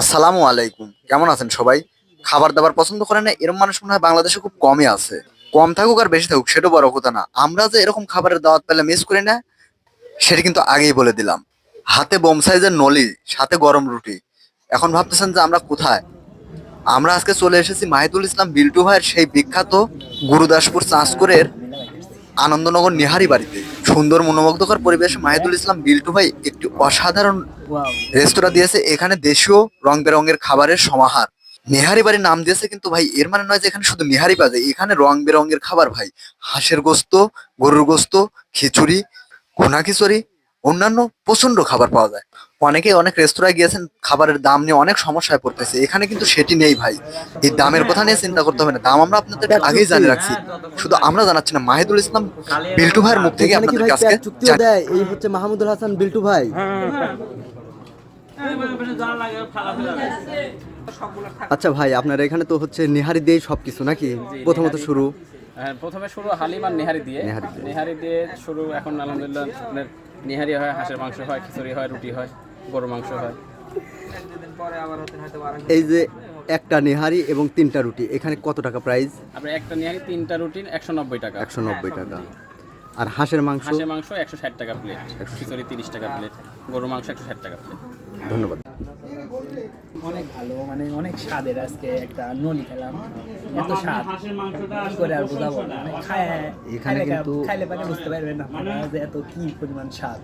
আসসালামু আলাইকুম। কেমন আছেন সবাই? খাবার দাবার পছন্দ করে না? এরকম মানুষ মনে হয় বাংলাদেশে খুব কমই আছে। কম থাকুক আর বেশি থাকুক, সেটা বড় কথা না। আমরা যে এরকম খাবারের দাওয়াত পেলে মিস করি না, সেটা কিন্তু আগেই বলে দিলাম। হাতে বোম সাইজের নলি, সাথে গরম রুটি। এখন ভাবতেছেন যে আমরা কোথায়? আমরা আজকে চলে এসেছি মাহিদুল ইসলাম বিল্টু ভাইয়ের সেই বিখ্যাত গুরুদাসপুর চাঁচকরের আনন্দনগর নিহারি বাড়িতে। সুন্দর, মনোমুগ্ধকর পরিবেশে মাহিদুল ইসলাম বিল্টু ভাই একটি অসাধারণ রেস্তোরাঁ দিয়েছে এখানে দেশীয় রং বেরঙের খাবারের সমাহার। নেহারি বাড়ির নাম দিয়েছে কিন্তু ভাই এর মানে নয় যে এখানে শুধু নেহারি বাজে এখানে রং বেরঙের খাবার ভাই। হাঁসের গোস্ত গরুর গোস্ত খিচুড়ি কোনা খিচুড়ি অন্যান্য প্রচণ্ড খাবার পাওয়া যায়। অনেকে অনেক রেস্তোরাঁয় গিয়েছেন খাবারের দাম নিয়ে অনেক সমস্যায় পড়তেছে। এখানে কিন্তু সেটি নেই ভাই। এই দামের কথা নিয়ে চিন্তা করতে হবে না। দাম আমরা আপনাদের আগেই জানিয়ে রাখছি। শুধু আমরা জানাচ্ছি না মাহিদুল ইসলাম বিল্টু ভাইয়ের মুখ থেকে আপনাদের ভাই কাছে এই হচ্ছে মাহমুদুল হাসান বিল্টু ভাই। আচ্ছা ভাই আপনার এখানে তো হচ্ছে নিহারি দিয়ে সবকিছু নাকি? প্রথমত শুরু। হ্যাঁ, প্রথমে শুরু হালিম আর নেহারি দিয়ে। নেহারি দিয়ে। নেহারি দিয়ে শুরু এখন আলহামদুলিল্লাহ আপনার নেহারি হয় হাঁসের মাংস হয় খিচুড়ি হয় রুটি হয় গরু মাংস হয়। এই যে একটা নিহারি এবং তিনটা রুটি এখানে কত টাকা প্রাইস আপনার একটা নেহারি তিনটা রুটি একশো নব্বই টাকা। একশো নব্বই টাকা। আর হাঁসের মাংস? হাঁসের মাংস একশো ষাট টাকা প্লেট খিচুড়ি তিরিশ টাকা প্লেট গরুর মাংস একশো ষাট টাকা প্লেট ধন্যবাদ। অনেক ভালো মানে অনেক স্বাদের আজকে একটা নলি খেলাম। এত স্বাদ। কি করে আর বোঝাবো? না খায় এখানে কিন্তু- খাইলে পারে বুঝতে পারবেন না যে এত কি পরিমাণ স্বাদ।